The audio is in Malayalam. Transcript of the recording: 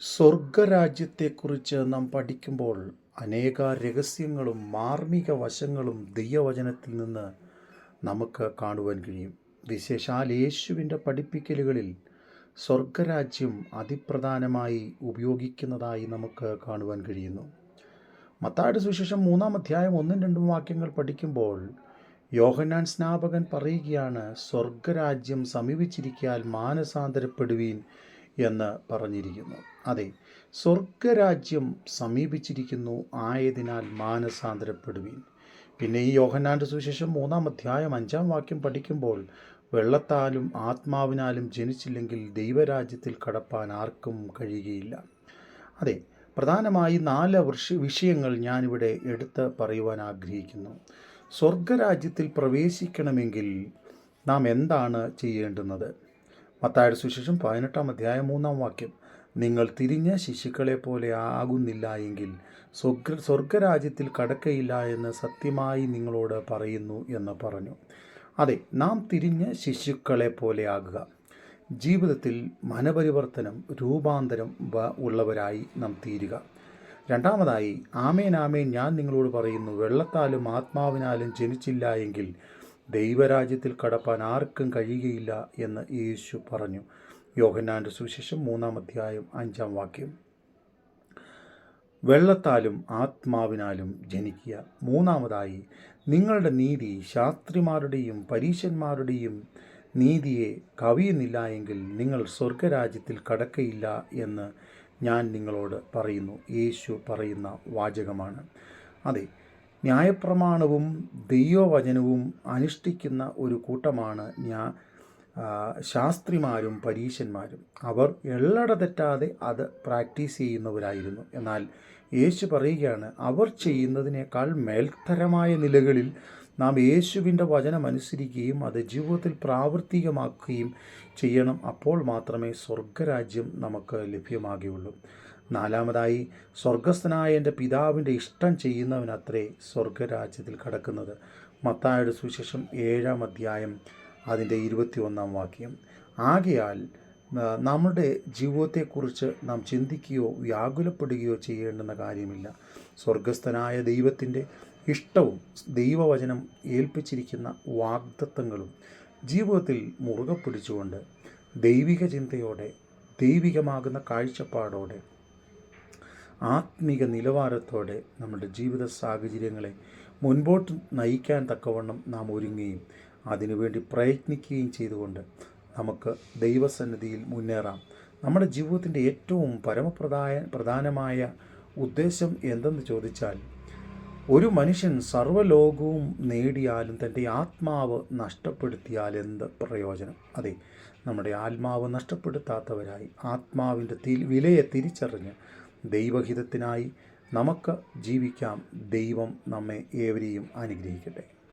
സ്വർഗരാജ്യത്തെക്കുറിച്ച് നാം പഠിക്കുമ്പോൾ അനേക രഹസ്യങ്ങളും മാർമിക വശങ്ങളും ദൈവവചനത്തിൽ നിന്ന് നമുക്ക് കാണുവാൻ കഴിയും. വിശേഷാൽ യേശുവിന്റെ പഠിപ്പിക്കലുകളിൽ സ്വർഗരാജ്യം അതിപ്രധാനമായി ഉപയോഗിക്കുന്നതായി നമുക്ക് കാണുവാൻ കഴിയുന്നു. മത്തായുടെ സുവിശേഷം മൂന്നാം അധ്യായം ഒന്നും രണ്ടും വാക്യങ്ങൾ പഠിക്കുമ്പോൾ യോഹന്നാൻ സ്നാപകൻ പറയുകയാണ് സ്വർഗരാജ്യം സമീപിച്ചിരിക്കാൻ മാനസാന്തരപ്പെടുവീൻ എന്ന് പറഞ്ഞിരിക്കുന്നു. അതെ സ്വർഗരാജ്യം സമീപിച്ചിരിക്കുന്നു ആയതിനാൽ മാനസാന്തരപ്പെടുവീൻ. പിന്നെ ഈ യോഹനാന്റെ സുവിശേഷം മൂന്നാം അധ്യായം അഞ്ചാം വാക്യം പഠിക്കുമ്പോൾ വെള്ളത്താലും ആത്മാവിനാലും ജനിച്ചില്ലെങ്കിൽ ദൈവരാജ്യത്തിൽ കടപ്പാൻ ആർക്കും കഴിയുകയില്ല. അതെ പ്രധാനമായി നാല് വൃഷ വിഷയങ്ങൾ ഞാനിവിടെ എടുത്ത് പറയുവാൻ ആഗ്രഹിക്കുന്നു. സ്വർഗരാജ്യത്തിൽ പ്രവേശിക്കണമെങ്കിൽ നാം എന്താണ് ചെയ്യേണ്ടുന്നത്? മത്തായുടെ സുശേഷം പതിനെട്ടാം അധ്യായം മൂന്നാം വാക്യം. നിങ്ങൾ തിരിഞ്ഞ ശിശുക്കളെ പോലെ ആകുന്നില്ല എങ്കിൽ സ്വർഗ സ്വർഗരാജ്യത്തിൽ കടക്കയില്ല എന്ന് സത്യമായി നിങ്ങളോട് പറയുന്നു എന്ന് പറഞ്ഞു. അതെ നാം തിരിഞ്ഞ ശിശുക്കളെ പോലെ ആകുക. ജീവിതത്തിൽ മനപരിവർത്തനം രൂപാന്തരം ഉള്ളവരായി നാം തീരുക. രണ്ടാമതായി ആമേൻ ആമേൻ ഞാൻ നിങ്ങളോട് പറയുന്നു വെള്ളത്താലും ആത്മാവിനാലും ജനിച്ചില്ല എങ്കിൽ ദൈവരാജ്യത്തിൽ കടപ്പാൻ ആർക്കും കഴിയുകയില്ല എന്ന് യേശു പറഞ്ഞു. യോഹന്നാന്റെ സുവിശേഷം മൂന്നാം അധ്യായം അഞ്ചാം വാക്യം. വെള്ളത്താലും ആത്മാവിനാലും ജനിക്കുക. മൂന്നാമതായി നിങ്ങളുടെ നീതി ശാസ്ത്രിമാരുടെയും പരീശന്മാരുടെയും നീതിയെ കവിയുന്നില്ല എങ്കിൽ നിങ്ങൾ സ്വർഗരാജ്യത്തിൽ കടക്കയില്ല എന്ന് ഞാൻ നിങ്ങളോട് പറയുന്നു. യേശു പറയുന്ന വാചകമാണ്. അതെ ന്യായപ്രമാണവും ദൈവവചനവും അനുഷ്ഠിക്കുന്ന ഒരു കൂട്ടമാണ് ഞാ ശാസ്ത്രിമാരും പരീശന്മാരും. അവർ എള്ളട തെറ്റാതെ അത് പ്രാക്ടീസ് ചെയ്യുന്നവരായിരുന്നു. എന്നാൽ യേശു പറയുകയാണ് അവർ ചെയ്യുന്നതിനേക്കാൾ മേൽത്തരമായ നിലകളിൽ നാം യേശുവിന്റെ വചനം അനുസരിക്കുകയും അത് ജീവിതത്തിൽ പ്രാവർത്തികമാക്കുകയും ചെയ്യണം. അപ്പോൾ മാത്രമേ സ്വർഗരാജ്യം നമുക്ക് ലഭ്യമാകുകയുള്ളൂ. നാലാമതായി സ്വർഗസ്ഥനായ എന്റെ പിതാവിന്റെ ഇഷ്ടം ചെയ്യുന്നവനത്രേ സ്വർഗരാജ്യത്തിൽ കടക്കുന്നത്. മത്തായുടെ സുവിശേഷം ഏഴാം അധ്യായം അതിന്റെ ഇരുപത്തി ഒന്നാം വാക്യം. ആകയാൽ നമ്മുടെ ജീവിതത്തെക്കുറിച്ച് നാം ചിന്തിക്കുകയോ വ്യാകുലപ്പെടുകയോ ചെയ്യേണ്ടുന്ന കാര്യമില്ല. സ്വർഗസ്ഥനായ ദൈവത്തിന്റെ ഇഷ്ടവും ദൈവവചനം ഏൽപ്പിച്ചിരിക്കുന്ന വാഗ്ദത്വങ്ങളും ജീവിതത്തിൽ മുറുകെ പിടിച്ചുകൊണ്ട് ദൈവിക ചിന്തയോടെ ദൈവികമാകുന്ന കാഴ്ചപ്പാടോടെ ആത്മീക നിലവാരത്തോടെ നമ്മുടെ ജീവിത സാഹചര്യങ്ങളെ മുൻപോട്ട് നയിക്കാൻ തക്കവണ്ണം നാം ഒരുങ്ങുകയും അതിനുവേണ്ടി പ്രയത്നിക്കുകയും ചെയ്തുകൊണ്ട് നമുക്ക് ദൈവസന്നിധിയിൽ മുന്നേറാം. നമ്മുടെ ജീവിതത്തിന്റെ ഏറ്റവും പരമപ്രധായ പ്രധാനമായ ഉദ്ദേശം എന്തെന്ന് ചോദിച്ചാൽ ഒരു മനുഷ്യൻ സർവലോകവും നേടിയാലും തന്റെ ആത്മാവ് നഷ്ടപ്പെടുത്തിയാൽ എന്ത് പ്രയോജനം? അതെ നമ്മുടെ ആത്മാവ് നഷ്ടപ്പെടുത്താത്തവരായി ആത്മാവിന്റെ വിലയെ തിരിച്ചറിഞ്ഞ് ദൈവഹിതത്തിനായി നമുക്ക് ജീവിക്കാം. ദൈവം നമ്മെ ഏവരെയും അനുഗ്രഹിക്കട്ടെ.